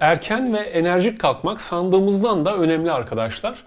Erken ve enerjik kalkmak sandığımızdan da önemli arkadaşlar.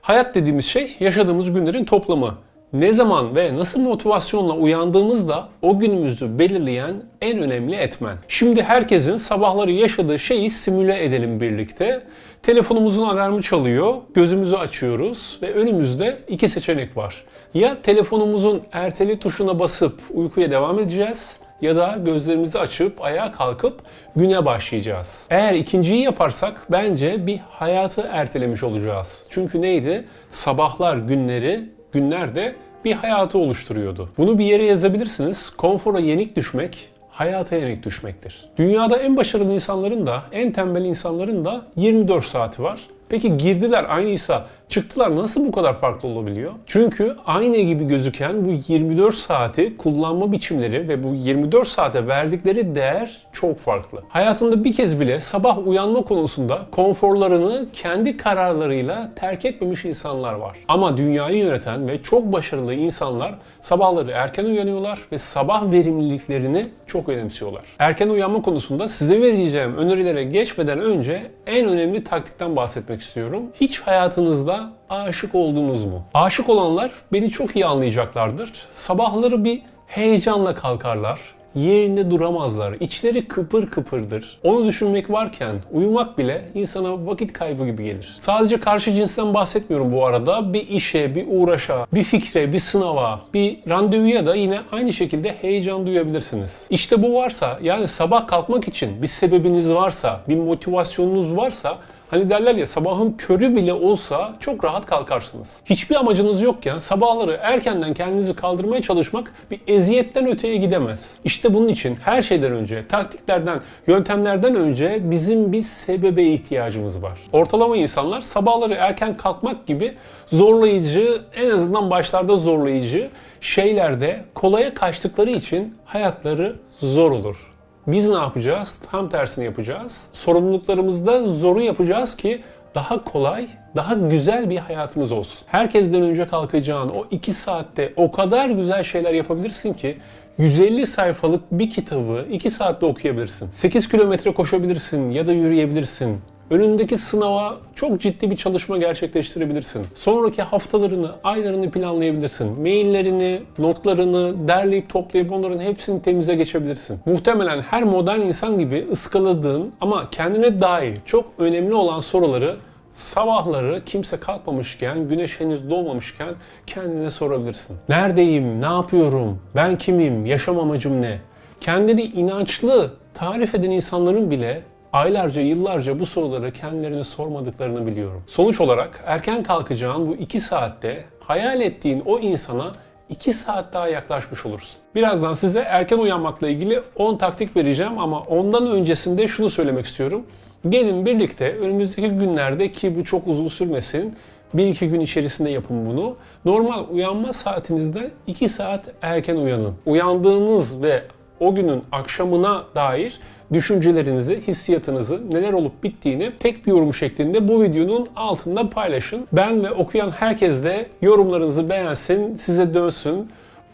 Hayat dediğimiz şey yaşadığımız günlerin toplamı. Ne zaman ve nasıl motivasyonla uyandığımızda o günümüzü belirleyen en önemli etmen. Şimdi herkesin sabahları yaşadığı şeyi simüle edelim birlikte. Telefonumuzun alarmı çalıyor, gözümüzü açıyoruz ve önümüzde iki seçenek var. Ya telefonumuzun erteli tuşuna basıp uykuya devam edeceğiz ya da gözlerimizi açıp ayağa kalkıp güne başlayacağız. Eğer ikinciyi yaparsak bence bir hayatı ertelemiş olacağız. Çünkü neydi? Sabahlar günleri, günler de bir hayatı oluşturuyordu. Bunu bir yere yazabilirsiniz. Konfora yenik düşmek hayata yenik düşmektir. Dünyada en başarılı insanların da en tembel insanların da 24 saati var. Peki girdiler aynıysa çıktılar nasıl bu kadar farklı olabiliyor? Çünkü aynı gibi gözüken bu 24 saati kullanma biçimleri ve bu 24 saate verdikleri değer çok farklı. Hayatında bir kez bile sabah uyanma konusunda konforlarını kendi kararlarıyla terk etmemiş insanlar var. Ama dünyayı yöneten ve çok başarılı insanlar sabahları erken uyanıyorlar ve sabah verimliliklerini çok önemsiyorlar. Erken uyanma konusunda size vereceğim önerilere geçmeden önce en önemli taktikten bahsetmek istiyorum. Hiç hayatınızda aşık oldunuz mu? Aşık olanlar beni çok iyi anlayacaklardır. Sabahları bir heyecanla kalkarlar yerinde duramazlar. İçleri kıpır kıpırdır. Onu düşünmek varken uyumak bile insana vakit kaybı gibi gelir. Sadece karşı cinsten bahsetmiyorum bu arada. Bir işe, bir uğraşa, bir fikre, bir sınava, bir randevuya da yine aynı şekilde heyecan duyabilirsiniz. İşte bu varsa yani sabah kalkmak için bir sebebiniz varsa, bir motivasyonunuz varsa Hani derler ya sabahın körü bile olsa çok rahat kalkarsınız. Hiçbir amacınız yokken sabahları erkenden kendinizi kaldırmaya çalışmak bir eziyetten öteye gidemez. İşte bunun için her şeyden önce, taktiklerden, yöntemlerden önce bizim bir sebebe ihtiyacımız var. Ortalama insanlar sabahları erken kalkmak gibi zorlayıcı, en azından başlarda zorlayıcı şeylerde kolaya kaçtıkları için hayatları zor olur. Biz ne yapacağız? Tam tersini yapacağız. Sorumluluklarımızda zoru yapacağız ki daha kolay, daha güzel bir hayatımız olsun. Herkesten önce kalkacağın o iki saatte o kadar güzel şeyler yapabilirsin ki 150 sayfalık bir kitabı 2 saatte okuyabilirsin. 8 kilometre koşabilirsin ya da yürüyebilirsin. Önündeki sınava çok ciddi bir çalışma gerçekleştirebilirsin. Sonraki haftalarını, aylarını planlayabilirsin. Maillerini, notlarını derleyip toplayıp onların hepsini temize geçebilirsin. Muhtemelen her modern insan gibi ıskaladığın ama kendine dair çok önemli olan soruları sabahları kimse kalkmamışken, güneş henüz doğmamışken kendine sorabilirsin. Neredeyim? Ne yapıyorum? Ben kimim? Yaşam amacım ne? Kendini inançlı tarif eden insanların bile aylarca, yıllarca bu soruları kendilerine sormadıklarını biliyorum. Sonuç olarak erken kalkacağın bu iki saatte hayal ettiğin o insana 2 saat daha yaklaşmış olursun. Birazdan size erken uyanmakla ilgili 10 taktik vereceğim ama ondan öncesinde şunu söylemek istiyorum. Gelin birlikte önümüzdeki günlerde ki bu çok uzun sürmesin 1-2 gün içerisinde yapın bunu. Normal uyanma saatinizden 2 saat erken uyanın. Uyandığınız ve o günün akşamına dair düşüncelerinizi, hissiyatınızı, neler olup bittiğini tek bir yorum şeklinde bu videonun altında paylaşın. Ben ve okuyan herkes de yorumlarınızı beğensin, size dönsün.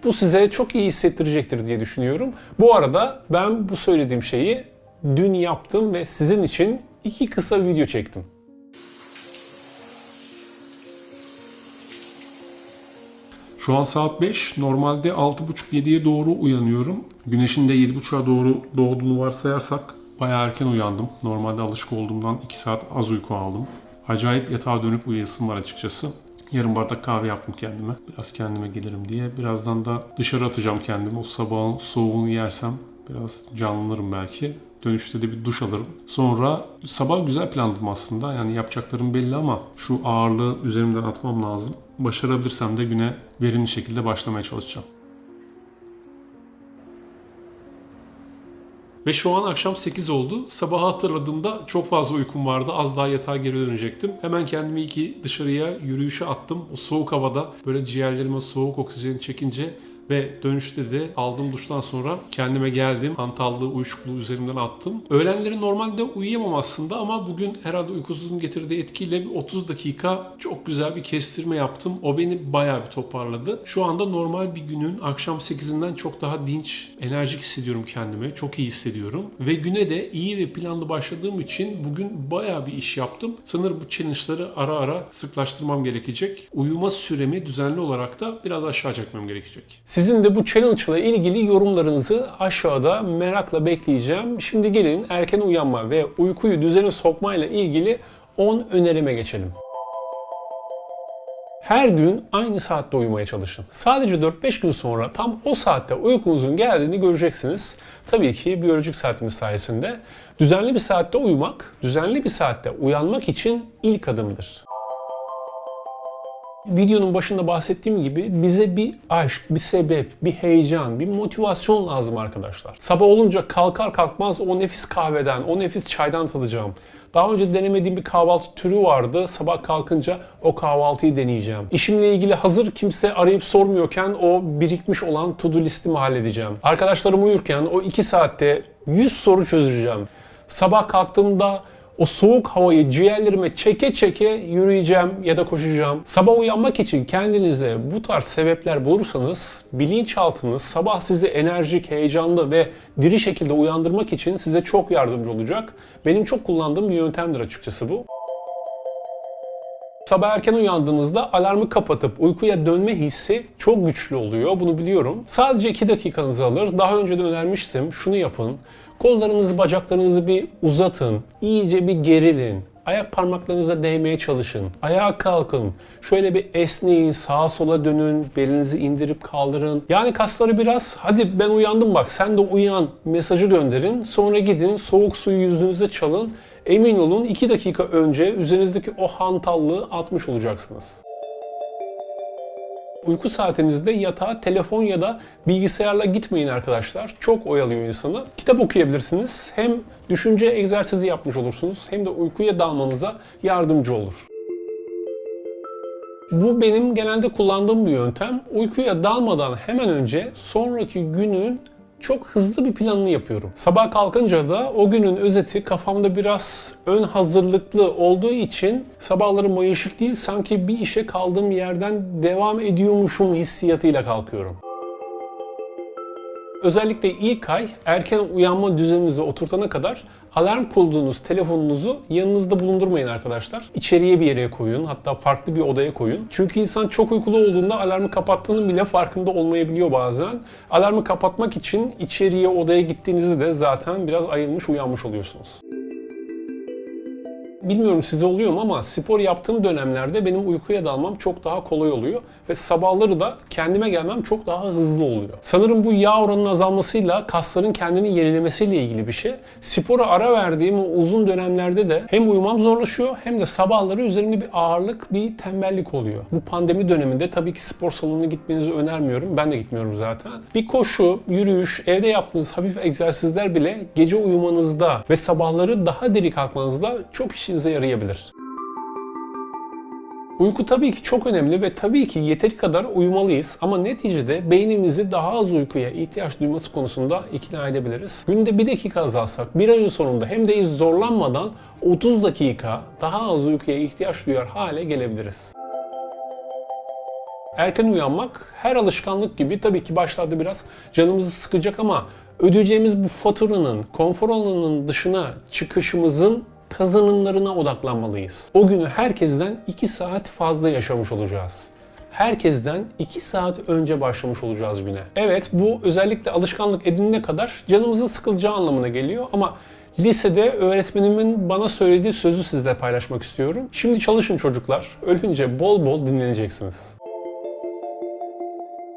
Bu size çok iyi hissettirecektir diye düşünüyorum. Bu arada ben bu söylediğim şeyi dün yaptım ve sizin için iki kısa video çektim. Şu an saat 5. Normalde 6.30-7'ye doğru uyanıyorum. Güneşin de 7.30'a doğru doğduğunu varsayarsak bayağı erken uyandım. Normalde alışık olduğumdan 2 saat az uyku aldım. Acayip yatağa dönüp uyuyasım var açıkçası. Yarım bardak kahve yaptım kendime. Biraz kendime gelirim diye. Birazdan da dışarı atacağım kendimi. O sabahın soğuğunu yersem biraz canlanırım belki. Dönüşte de bir duş alırım. Sonra sabah güzel planladım aslında. Yani yapacaklarım belli ama şu ağırlığı üzerimden atmam lazım. Başarabilirsem de güne verimli şekilde başlamaya çalışacağım. Ve şu an akşam 8 oldu. Sabah hatırladığımda çok fazla uykum vardı. Az daha yatağa geri dönecektim. Hemen kendimi iki dışarıya yürüyüşe attım. O soğuk havada böyle ciğerlerime soğuk oksijeni çekince ve dönüşte de aldığım duştan sonra kendime geldim. Hantallığı, uyuşukluğu üzerimden attım. Öğlenleri normalde uyuyamam aslında ama bugün herhalde uykusuzluğun getirdiği etkiyle bir 30 dakika çok güzel bir kestirme yaptım. O beni bayağı bir toparladı. Şu anda normal bir günün akşam 8'inden çok daha dinç, enerjik hissediyorum kendimi. Çok iyi hissediyorum. Ve güne de iyi ve planlı başladığım için bugün bayağı bir iş yaptım. Sanırım bu challenge'ları ara ara sıklaştırmam gerekecek. Uyuma süremi düzenli olarak da biraz aşağı çekmem gerekecek. Sizin de bu challenge ile ilgili yorumlarınızı aşağıda merakla bekleyeceğim. Şimdi gelin erken uyanma ve uykuyu düzene sokmayla ilgili 10 önerime geçelim. Her gün aynı saatte uyumaya çalışın. Sadece 4-5 gün sonra tam o saatte uykunuzun geldiğini göreceksiniz. Tabii ki biyolojik saatimiz sayesinde. Düzenli bir saatte uyumak, düzenli bir saatte uyanmak için ilk adımdır. Videonun başında bahsettiğim gibi bize bir aşk, bir sebep, bir heyecan, bir motivasyon lazım arkadaşlar. Sabah olunca kalkar kalkmaz o nefis kahveden, o nefis çaydan tadacağım. Daha önce denemediğim bir kahvaltı türü vardı. Sabah kalkınca o kahvaltıyı deneyeceğim. İşimle ilgili hazır kimse arayıp sormuyorken o birikmiş olan to-do listimi halledeceğim. Arkadaşlarım uyurken o 2 saatte 100 soru çözeceğim. Sabah kalktığımda o soğuk havayı ciğerlerime çeke çeke yürüyeceğim ya da koşacağım. Sabah uyanmak için kendinize bu tarz sebepler bulursanız bilinçaltınız sabah sizi enerjik, heyecanlı ve diri şekilde uyandırmak için size çok yardımcı olacak. Benim çok kullandığım bir yöntemdir açıkçası bu. Sabah erken uyandığınızda alarmı kapatıp uykuya dönme hissi çok güçlü oluyor. Bunu biliyorum. Sadece 2 dakikanızı alır. Daha önce de önermiştim. Şunu yapın. Kollarınızı, bacaklarınızı bir uzatın. İyice bir gerilin. Ayak parmaklarınıza değmeye çalışın. Ayağa kalkın. Şöyle bir esneyin, sağa sola dönün, belinizi indirip kaldırın. Yani kasları biraz hadi ben uyandım bak sen de uyan mesajı gönderin. Sonra gidin soğuk suyu yüzünüze çalın. Emin olun 2 dakika önce üzerinizdeki o hantallığı atmış olacaksınız. Uyku saatinizde yatağa telefon ya da bilgisayarla gitmeyin arkadaşlar. Çok oyalıyor insanı. Kitap okuyabilirsiniz. Hem düşünce egzersizi yapmış olursunuz hem de uykuya dalmanıza yardımcı olur. Bu benim genelde kullandığım bir yöntem. Uykuya dalmadan hemen önce sonraki günün çok hızlı bir planını yapıyorum. Sabah kalkınca da o günün özeti kafamda biraz ön hazırlıklı olduğu için sabahları mayışık değil sanki bir işe kaldığım yerden devam ediyormuşum hissiyatıyla kalkıyorum. Özellikle ilk ay erken uyanma düzeninizi oturtana kadar alarm kurduğunuz telefonunuzu yanınızda bulundurmayın arkadaşlar. İçeriye bir yere koyun hatta farklı bir odaya koyun. Çünkü insan çok uykulu olduğunda alarmı kapattığının bile farkında olmayabiliyor bazen. Alarmı kapatmak için içeriye odaya gittiğinizde de zaten biraz ayılmış uyanmış oluyorsunuz. Bilmiyorum size oluyor mu ama spor yaptığım dönemlerde benim uykuya dalmam çok daha kolay oluyor ve sabahları da kendime gelmem çok daha hızlı oluyor. Sanırım bu yağ oranının azalmasıyla kasların kendini yenilemesiyle ilgili bir şey. Spora ara verdiğim o uzun dönemlerde de hem uyumam zorlaşıyor hem de sabahları üzerimde bir ağırlık, bir tembellik oluyor. Bu pandemi döneminde tabii ki spor salonuna gitmenizi önermiyorum. Ben de gitmiyorum zaten. Bir koşu, yürüyüş, evde yaptığınız hafif egzersizler bile gece uyumanızda ve sabahları daha diri kalkmanızda çok işinize yarayabilir. Uyku tabii ki çok önemli ve tabii ki yeteri kadar uyumalıyız ama neticede beynimizi daha az uykuya ihtiyaç duyması konusunda ikna edebiliriz. Günde bir dakika azalsak bir ayın sonunda hem de hiç zorlanmadan 30 dakika daha az uykuya ihtiyaç duyar hale gelebiliriz. Erken uyanmak her alışkanlık gibi tabii ki başlarda biraz canımızı sıkacak ama ödeyeceğimiz bu faturanın, konfor alanının dışına çıkışımızın kazanımlarına odaklanmalıyız. O günü herkesten 2 saat fazla yaşamış olacağız. Herkesten 2 saat önce başlamış olacağız güne. Evet bu özellikle alışkanlık edinene kadar canımızın sıkılacağı anlamına geliyor ama Lisede öğretmenimin bana söylediği sözü sizle paylaşmak istiyorum. Şimdi çalışın çocuklar. Ölünce bol bol dinleneceksiniz.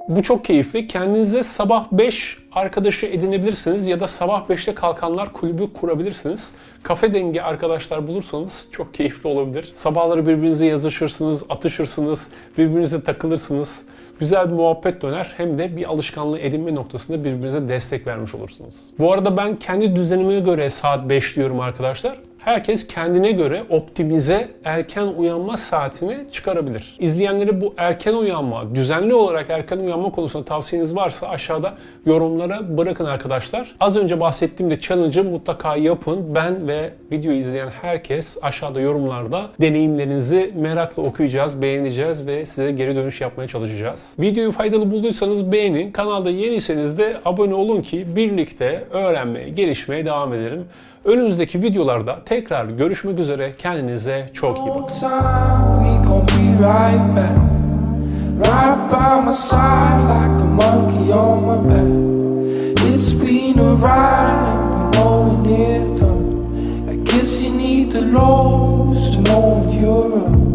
Bu çok keyifli. Kendinize sabah 5 arkadaşı edinebilirsiniz ya da sabah 5'te kalkanlar kulübü kurabilirsiniz. Kafe dengi arkadaşlar bulursanız çok keyifli olabilir. Sabahları birbirinize yazışırsınız, atışırsınız, birbirinize takılırsınız. Güzel bir muhabbet döner hem de bir alışkanlığı edinme noktasında birbirinize destek vermiş olursunuz. Bu arada ben kendi düzenime göre saat 5 diyorum arkadaşlar. Herkes kendine göre optimize erken uyanma saatini çıkarabilir. İzleyenleri bu erken uyanma, düzenli olarak erken uyanma konusunda tavsiyeniz varsa aşağıda yorumlara bırakın arkadaşlar. Az önce bahsettiğim de challenge'ı mutlaka yapın. Ben ve videoyu izleyen herkes aşağıda yorumlarda deneyimlerinizi merakla okuyacağız, beğeneceğiz ve size geri dönüş yapmaya çalışacağız. Videoyu faydalı bulduysanız beğenin. Kanalda yeniyseniz de abone olun ki birlikte öğrenmeye, gelişmeye devam edelim. Önümüzdeki videolarda tekrar görüşmek üzere. Kendinize çok iyi bakın. guess you need the lows to know you're up.